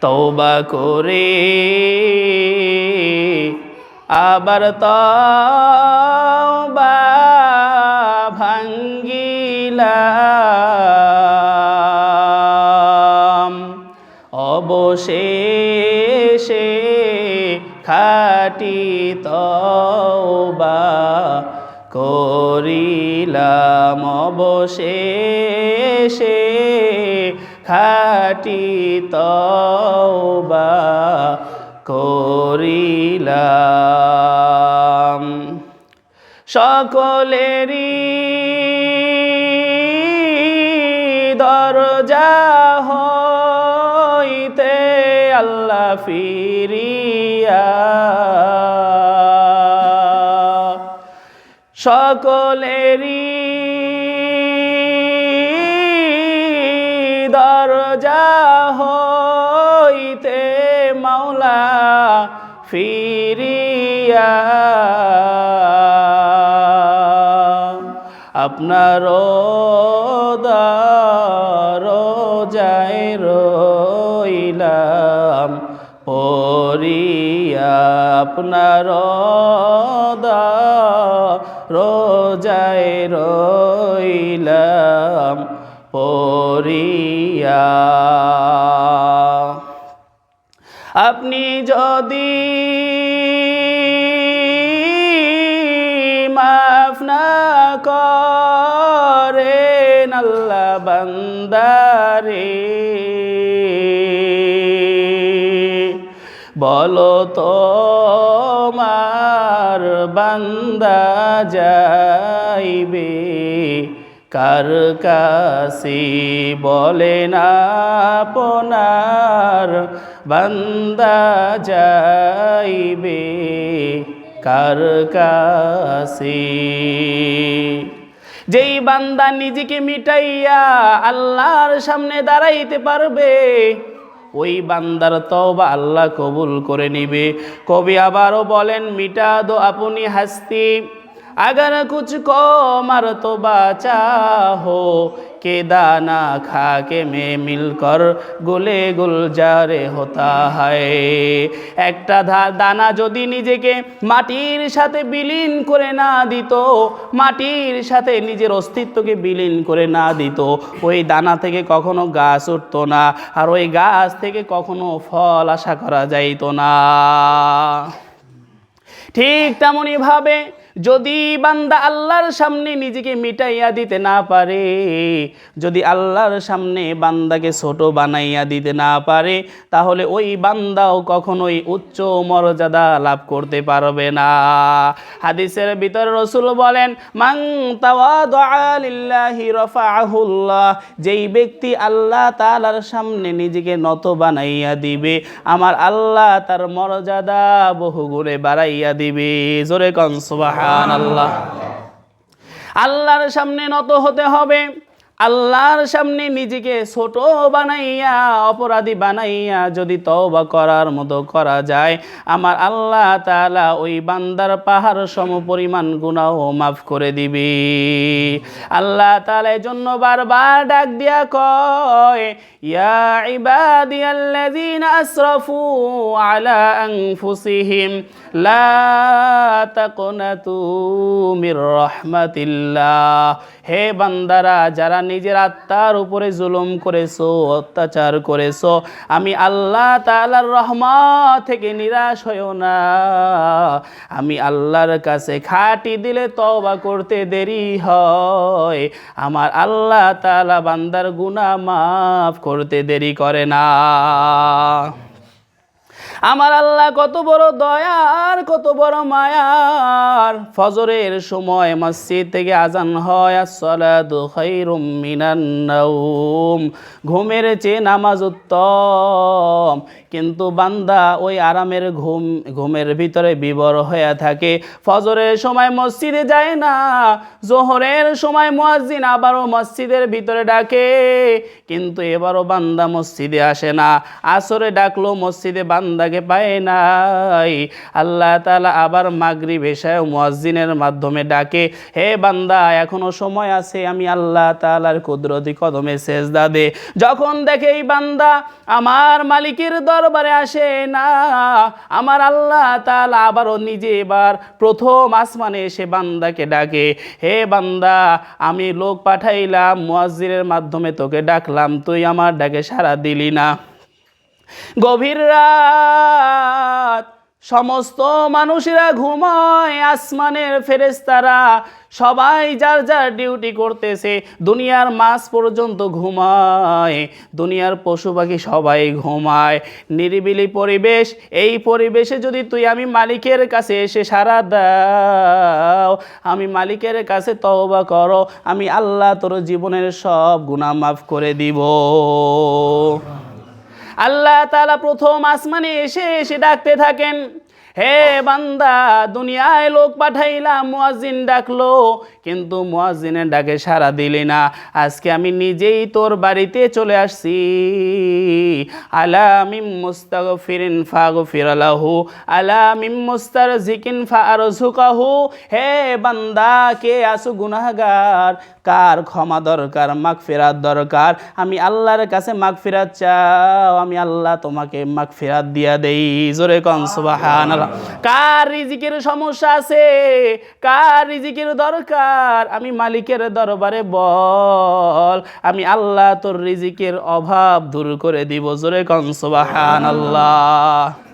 তওবা করে আবার তওবা ভাঙ্গিলাম। অবশেষে খাটি তওবা করিলাম। অবশে অবশেষে খাটি তওবা করিলাম। সকলেরই দরজা হইতে আল্লাহ ফিরিয়া। সকলেরই দরজা হইতে মাওলা ফিরিয়া। আপনার রোজায় রইলাম পরিয়া আপনার রোজায় রইলাম পরিয়া আপনি যদি মাফ না করেন আল্লাহ বান্দারে বলো তো মার বান্দা যাইবে। কার কাছে বলে আপনার বান্দা যাইবে? কার কাছে? যেই বান্দা নিজেকে মিটাইয়া আল্লাহর সামনে দাঁড়াইতে পারবে, ওই বান্দার তওবা আল্লাহ কবুল করে নিবে। কবি আবারও বলেন মিটা দো আপনি হাসতি। अगर कुछ को मर तो बाचा हो के दाना खा के में मिलकर गुले गुलजारे होता है একটা ধা- দানা যদি নিজেকে মাটির সাথে বিলীন করে না দিত মাটির সাথে নিজের অস্তিত্বকে বিলীন করে না দিত ওই দানা থেকে কখনো গাছ উঠতো না আর ওই গাছ থেকে কখনো ফল আশা করা যাইতো না ঠিক তেমনই ভাবে যদি বান্দা আল্লাহর সামনে নিজেকে মিটাইয়া দিতে না পারে, যদি আল্লাহর সামনে বান্দাকে ছোট বানাইয়া দিতে না পারে, তাহলে ওই বান্দাও কখনোই উচ্চ মর্যাদা লাভ করতে পারবে না। হাদিসের ভিতরে রসুল বলেন মাং রফাহুল্লাহ যেই ব্যক্তি আল্লাহ তাআলার সামনে নিজেকে নত বানাইয়া দিবে, আমার আল্লাহ তার মর্যাদা বহু গুণে বাড়াইয়া দিবে। জোরে কন সুবাহান আল্লাহ আল্লাহর সামনে নত হতে হবে। আল্লাহর সামনে নিজেকে ছোট বানাইয়া, অপরাধী বানাইয়া যদি তওবা করার মতো করা যায়, আমার আল্লাহ তালা ওই বান্দার পাহাড় সম পরিমাণ গুনাহ মাফ করে দিবি। আল্লাহ এই জন্য বারবার ডাক দিয়া কয়, ইয়া ইবাদিয়াল্লাযীনা আসরাফু আলা আনফুসিহিম, লা তাকনাতু মির রাহমাতিল্লাহ। হে বান্দারা, যারা নিজের আত্মার উপরে জুলুম করেছ, অত্যাচার করেছ। আমি আল্লাহ তাআলার রহমত থেকে নিরাশ হইও না। আমি আল্লাহর কাছে খাটি দিলে তবা করতে দেরি হয়। আমার আল্লাহ তালা বান্দার গুনাহ মাফ করতে দেরি করে না। আমার আল্লাহ কত বড় দয়ার, কত বড় মায়ার। ফজরের সময় মসজিদ থেকে আজান হয়, আসসালাতু খায়রুম মিনান ঘুমের চেয়ে নামাজ উত্তম। কিন্তু বান্দা ওই আরামের ঘুম, ঘুমের ভিতরে বিবর হয়ে থাকে। ফজরের সময় মসজিদে যায় না, জোহরের সময় মুয়াজ্জিন আবারও মসজিদের ভিতরে ডাকে। কিন্তু এবারও বান্দা মসজিদে আসে না। আসরে ডাকলো মসজিদে বান্দা বান্দাকে পায় নাই। আল্লাহ তাআলা আবার মাগরিব এশায় মুয়াজ্জিনের মাধ্যমে ডাকে, হে বান্দা, এখনও সময় আছে, আমি আল্লাহ তাআলার কুদরতি কদমে সেজদা দে। যখন দেখে এই বান্দা আমার মালিকের দরবারে আসে, না, আমার আল্লাহ তাআলা আবারও নিজে এবার প্রথম আসমানে এসে বান্দাকে ডাকে, হে বান্দা, আমি লোক পাঠাইলাম, মুয়াজ্জিনের মাধ্যমে তোকে ডাকলাম, তুই আমার ডাকে সাড়া দিলি না। গভীর রাত, সমস্ত মানুষেরা ঘুমায়, আসমানের ফেরেস্তারা সবাই যার যার ডিউটি করতেছে, দুনিয়ার মাস পর্যন্ত ঘুমায়, দুনিয়ার পশু পাখি সবাই ঘুমায়। নিরিবিলি পরিবেশ, এই পরিবেশে যদি তুই আমি মালিকের কাছে এসে সারা দাও, আমি মালিকের কাছে তওবা করো, আমি আল্লাহ তোর জীবনের সব গুণা মাফ করে দিব। আল্লাহ তালা প্রথম আসমানে এসে এসে ডাকতে থাকেন। হে বান্দা, দুনিয়ায় লোক পাঠাইলাম মুয়াজ্জিন ডাকলো। কিন্তু মুয়াজ্জিনের ডাকে সাড়া দিলি না। আজকে আমি নিজেই তোর বাড়িতে চলে আসছি। আলা মিম মুস্তাগফিরিন ফাগফির লাহু। আলা মিম মুস্তারজিকিন ফারজুকাহু হে বান্দা, কে আসু গুনাহগার? কার ক্ষমা দরকার মাগ ফেরাত দরকার? আমি আল্লাহর কাছে মাগ ফেরাত চাও। আমি আল্লাহ তোমাকে মাগ ফেরাত দিয়া দেই। জোরে কন সুবহানাল্লাহ কার রিজিকের সমস্যা আছে? কার রিজিকের দরকার? আমি মালিকের দরবারে বল। আমি আল্লাহ তোর রিজিকের অভাব দূর করে দিব। জোরে কনসবাহান সুবহানাল্লাহ।